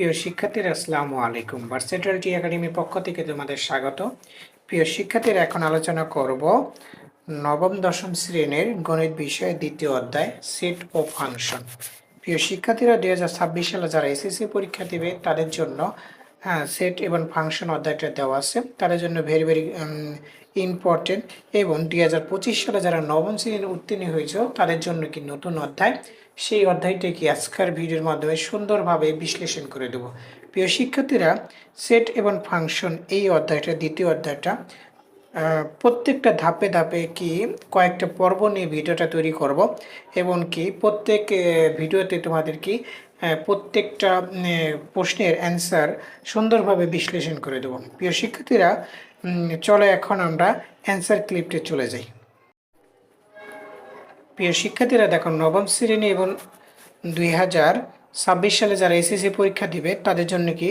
প্রিয় শিক্ষার্থীরা, আসসালামু আলাইকুম। ভার্সেটালিটি একাডেমির পক্ষ থেকে তোমাদের স্বাগত। প্রিয় শিক্ষার্থীরা, এখন আলোচনা করব নবম, দশম শ্রেণির গণিত বিষয়ে দ্বিতীয় অধ্যায় সেট ও ফাংশন প্রিয় শিক্ষার্থীরা, দুই হাজার ছাব্বিশ সালে যারা এসএসসি পরীক্ষা দেবে, তাদের জন্য হ্যাঁ সেট এবং ফাংশন অধ্যায়টা দেওয়া আছে। তাদের জন্য ভেরি ভেরি ইম্পর্টেন্ট এবং দুই হাজার পঁচিশ সালে যারা নবম শ্রেণির উত্তীর্ণ হয়েছে, তাদের জন্য কি নতুন অধ্যায়? সেই অধ্যায়টি কি আজকের ভিডিওর মাধ্যমে সুন্দরভাবে বিশ্লেষণ করে দেব। প্রিয় শিক্ষার্থীরা সেট এবং ফাংশন এই অধ্যায়টা, দ্বিতীয় অধ্যায়টা প্রত্যেকটা ধাপে ধাপে কি কয়েকটা পর্ব নিয়ে ভিডিওটা তৈরি করব এবং কি প্রত্যেক ভিডিওতে তোমাদের কি প্রত্যেকটা প্রশ্নের অ্যান্সার সুন্দরভাবে বিশ্লেষণ করে দেবো। প্রিয় শিক্ষার্থীরা চলে এখন আমরা অ্যান্সার ক্লিপটে চলে যাই। প্রিয় শিক্ষার্থীরা, দেখো, নবম শ্রেণি এবং দুই হাজার ছাব্বিশ সালে যারা এসএসসি পরীক্ষা দিবে, তাদের জন্য কি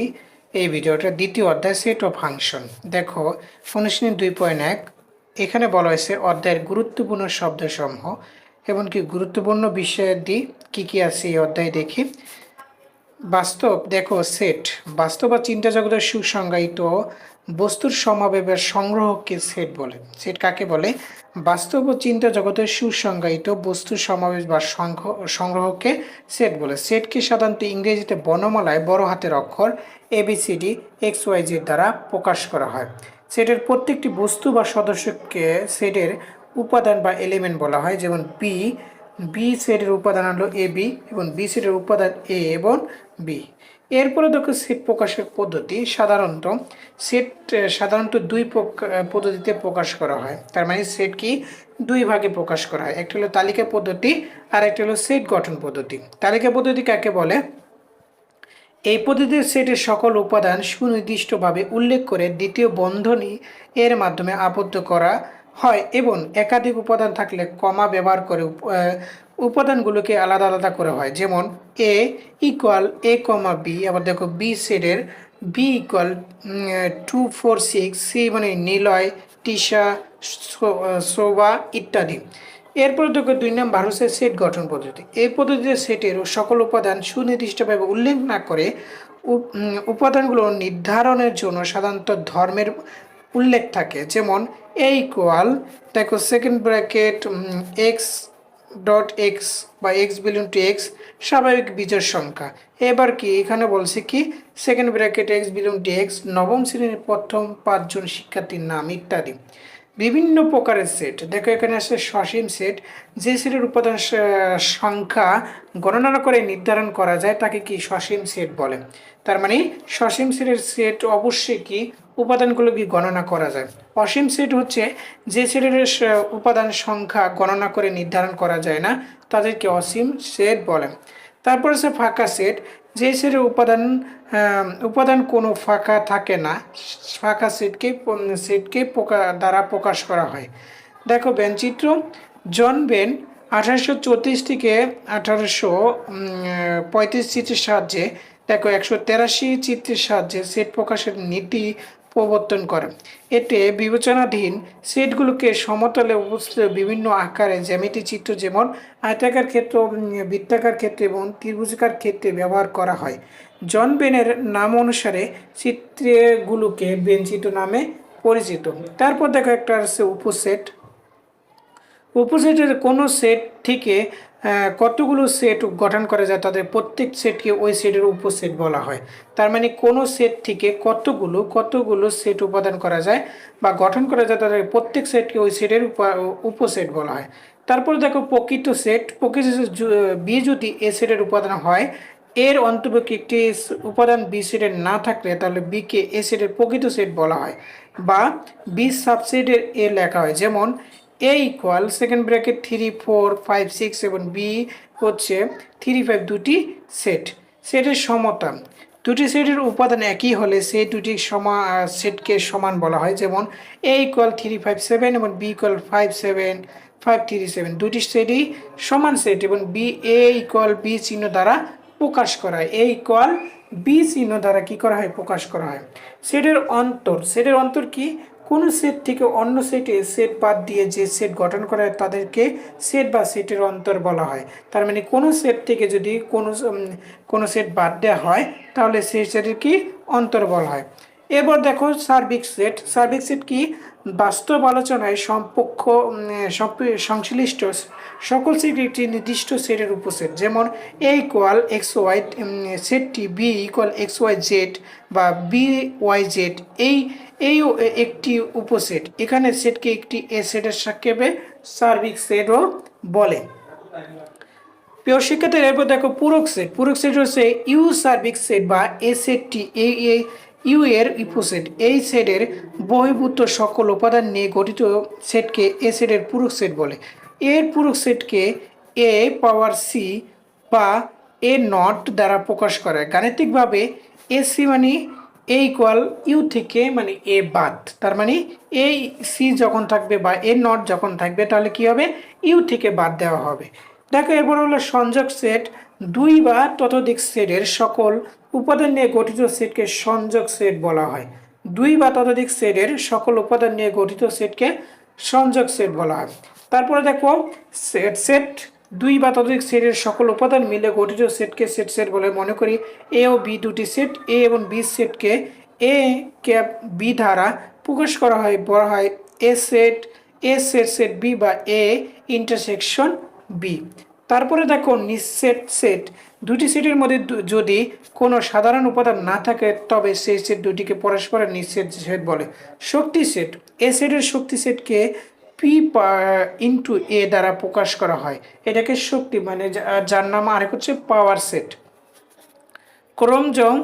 এই ভিডিওটা দ্বিতীয় অধ্যায় সেট ও ফাংশন দেখো অনুশীলনী দুই পয়েন্ট এক, এখানে বলা হয়েছে অধ্যায়ের গুরুত্বপূর্ণ শব্দসমূহ এমনকি গুরুত্বপূর্ণ বিষয়ের দিক কী কী আছে এই অধ্যায় দেখি। বাস্তব, দেখো সেট বাস্তব বা চিন্তা জগতের সুসংজ্ঞায়িত বস্তুর সমাবেশের সংগ্রহকে সেট বলে। সেট কাকে বলে? বাস্তব ও চিন্তা জগতের সুসংজ্ঞায়িত বস্তুর সমাবেশ বা সংগ্রহকে সেট বলে। সেটকে সাধারণত ইংরেজিতে বর্ণমালায় বড় হাতের অক্ষর এবিসিডি এক্স ওয়াইজির দ্বারা প্রকাশ করা হয়। সেটের প্রত্যেকটি বস্তু বা সদস্যকে সেটের উপাদান বা এলিমেন্ট বলা হয়, যেমন বি বি সেটের উপাদান হলো এ বি এবং বি সেটের উপাদান এ এবং বি এরপরে দেখো সেট প্রকাশের পদ্ধতি। সাধারণত সেট সাধারণত দুই পদ্ধতিতে প্রকাশ করা হয়। তার মানে সেট কি? দুই ভাগে প্রকাশ করা হয়। একটা হলো তালিকা পদ্ধতি আর একটা হলো সেট গঠন পদ্ধতি। তালিকা পদ্ধতি কাকে বলে? এই পদ্ধতির সেটের সকল উপাদান সুনির্দিষ্টভাবে উল্লেখ করে দ্বিতীয় বন্ধনী এর মাধ্যমে আবদ্ধ করা হয় এবং একাধিক উপাদান থাকলে কমা ব্যবহার করে উপ- উপাদানগুলোকে আলাদা আলাদা করে হয়। যেমন A equal A comma B আবার দেখো বি সেটের B equal to four six C মানে নিলয় টিসা সো- আহ, শোভা ইত্যাদি। এরপরে দেখো দুই নাম্বার হচ্ছে সেট গঠন পদ্ধতি। এই পদ্ধতিতে সেটের সকল উপাদান সুনির্দিষ্টভাবে উল্লেখ না করে উপ- উপাদানগুলো নির্ধারণের জন্য সাধারণত ধর্মের উল্লেখ থাকে। যেমন এ ইকুয়াল দেখো second bracket x dot x বা এক্স বিলিয়ন টু এক্স স্বাভাবিক বীজের সংখ্যা। এবার কি, এখানে বলছে কি second bracket x billion to x নবম শ্রেণির প্রথম পাঁচজন শিক্ষার্থীর নাম ইত্যাদি। বিভিন্ন প্রকারের সেট দেখো, এখানে আছে সসীম সেট যে সেটের উপাদান সংখ্যা গণনা করে নির্ধারণ করা যায়, তাকে কি সসীম সেট বলে। তার মানে সসীম সেটের সেট অবশ্যই কি উপাদানগুলো কি গণনা করা যায়? অসীম সেট হচ্ছে যে সেটের উপাদান সংখ্যা গণনা করে নির্ধারণ করা যায় না, তাদেরকে অসীম সেট বলে। তারপর আছে ফাঁকা সেট। যে সেটের উপাদান উপাদান কোনো ফাঁকা থাকে না, ফাঁকা সেটকে সেটকে প্রকা দ্বারা প্রকাশ করা হয়। দেখো বেনচিত্র জন বেন আঠারোশো চৌত্রিশ থেকে আঠারোশো পঁয়ত্রিশ চিত্রের সাহায্যে, দেখো একশো তেরাশি চিত্রের সাহায্যে সেট প্রকাশের নীতি প্রবর্তন করে। এতে বিবেচনাধীন সেটগুলোকে সমতলে অবস্থিত বিভিন্ন আকারে জ্যামিতি চিত্র যেমন আয়তাকার ক্ষেত্র বৃত্তাকার ক্ষেত্রে এবং ত্রিভুজাকার ক্ষেত্রে ব্যবহার করা হয়। জন বেনের নাম অনুসারে চিত্রগুলোকে বেঞ্চিত নামে পরিচিত। তারপর দেখো একটা আছে উপসেট। উপসেটের কোনো সেট থেকে কতগুলো সেট গঠন করা যায়? তাদের প্রত্যেক সেটকে ওই সেটের উপসেট বলা হয়। তার মানে কোনো সেট থেকে কতগুলো কতগুলো সেট উপাদান করা যায় বা গঠন করা যায়, তাদের প্রত্যেক সেটকে ওই সেটের উপা- উপসেট বলা হয়। তারপর দেখো, প্রকৃত সেট প্রকৃত বি যদি এ সেটের উপাদান হয়, এর অন্তর্ভুক্ত একটি উপাদান বি সেটের না থাকলে, তাহলে বিকে এ সেটের প্রকৃত সেট বলা হয় বা বি সাবসেটের এ লেখা হয়। যেমন A equal second bracket three four five six এবং বি হচ্ছে থ্রি ফাইভ দুটি সেট সেটের সমতা। দুটি সেটের উপাদান একই হলে সেই দুটি সমা সেটকে সমান বলা হয়। যেমন A equal three five seven এবং B equal five seven five three seven দুটি সেটই সমান সেট এবং বি এ ইকুয়াল বি চিহ্ন দ্বারা প্রকাশ করা হয়। এ ইকুয়াল বি চিহ্ন দ্বারা কি করা হয়? প্রকাশ করা হয়। সেটের অন্তর। সেটের অন্তর কি? কোনো সেট থেকে অন্য সেটে সেট বাদ দিয়ে যে সেট গঠন করা হয়, তাদেরকে সেট বা সেটের অন্তর বলা হয়। তার মানে কোনো সেট থেকে যদি কোনো কোনো সেট বাদ দেওয়া হয়, তাহলে সেই সেটের কি অন্তর বলা হয়। এবার দেখো সার্বিক সেট সার্বিক সেট কি? বাস্তব আলোচনায় সম্পক্ষ সংশ্লিষ্ট সকল সেট একটি নির্দিষ্ট সেটের উপসেট। যেমন এ ইকুয়াল এক্স ওয়াই সেটটি B equal x y z বা বি ওয়াই জেড এই এই একটি উপসেট। এখানে সেটকে একটি এ সেটের সাক্ষেপে সার্বিক সেটও বলে। প্রিয় শিক্ষার্থীর, এরপর দেখো পূরক সেট। পূরক সেট হচ্ছে ইউ সার্বিক সেট বা এ সেটটি এই ইউ এর উপসেট। এই সেটের বহির্ভূত সকল উপাদান নিয়ে গঠিত সেটকে এ সেটের পূরক সেট বলে। এর পূরক সেটকে এ পাওয়ার সি বা এ নট দ্বারা প্রকাশ করে গাণিতিকভাবে এ সি মানে এ ইকুয়াল ইউ থেকে মানে এ বাদ। তার মানে এই সি যখন থাকবে বা এ নট যখন থাকবে, তাহলে কি হবে? ইউ থেকে বাদ দেওয়া হবে। দেখো, এরপর হলো সংযোগ সেট দুই বা ততোধিক সেটের সকল উপাদান নিয়ে গঠিত সেটকে সংযোগ সেট বলা হয়। দুই বা ততোধিক সেটের সকল উপাদান নিয়ে গঠিত সেটকে সংযোগ সেট বলা হয়। তারপরে দেখো সেট সেট দুই বা ততোধিক সেটের সকল উপাদান মিলে গঠিত সেটকে সেট সেট বলে মনে করি। এ ও বি দুটি সেট, এ এবং বি সেটকে এ ক্যাপ বি দ্বারা প্রকাশ করা হয়, বলা হয় A set A set set B বা এ ইন্টারসেকশন বি। তারপরে দেখো নিঃসেট সেট, দুটি সেটের মধ্যে যদি কোনো সাধারণ উপাদান না থাকে, তবে সেই সেট দুটিকে পরস্পরের নিঃসেট সেট বলে। শক্তি সেট, এ সেটের শক্তি সেটকে পি ইন্টু এ দ্বারা প্রকাশ করা হয়। এটাকে শক্তি মানে যার নাম আরেক হচ্ছে পাওয়ার সেট ক্রমজং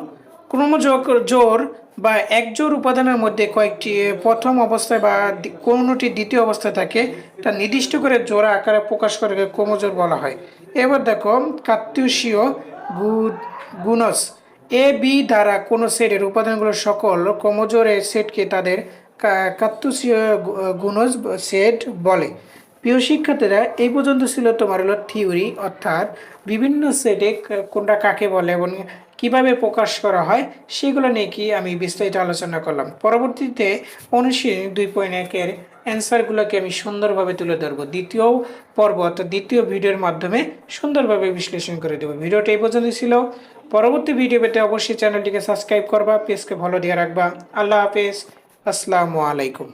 ক্রমযোগ জোর বা একজোর উপাদানের মধ্যে কয়েকটি প্রথম অবস্থায় বা কোনোটি দ্বিতীয় অবস্থায় থাকে, তা নির্দিষ্ট করে জোড়া আকারে প্রকাশ করে ক্রমজোর বলা হয়। এবার দেখো কাত্তুসীয় গুণস। এ বি দ্বারা কোনো সেটের উপাদানগুলো সকল ক্রমজোরের সেটকে তাদের কা- কাত্তুসীয় গুণজ সেট বলে। প্রিয় শিক্ষার্থীরা, এই পর্যন্ত ছিল তোমার হলো থিওরি, অর্থাৎ বিভিন্ন সেটে কোনটা কাকে বলে এবং কীভাবে প্রকাশ করা হয়, সেগুলো নিয়ে কি আমি বিস্তারিত আলোচনা করলাম। পরবর্তীতে অনুশীলনী দুই পয়েন্ট একের অ্যান্সারগুলোকে আমি সুন্দরভাবে তুলে ধরবো। দ্বিতীয় পর্ব অর্থাৎ দ্বিতীয় ভিডিওর মাধ্যমে সুন্দরভাবে বিশ্লেষণ করে দেবো। ভিডিওটা এই পর্যন্ত ছিল। পরবর্তী ভিডিও পেতে অবশ্যই চ্যানেলটিকে সাবস্ক্রাইব করবা পেজকে ভালো দিয়ে রাখবা। আল্লাহ হাফেজ। আসসালামু আলাইকুম।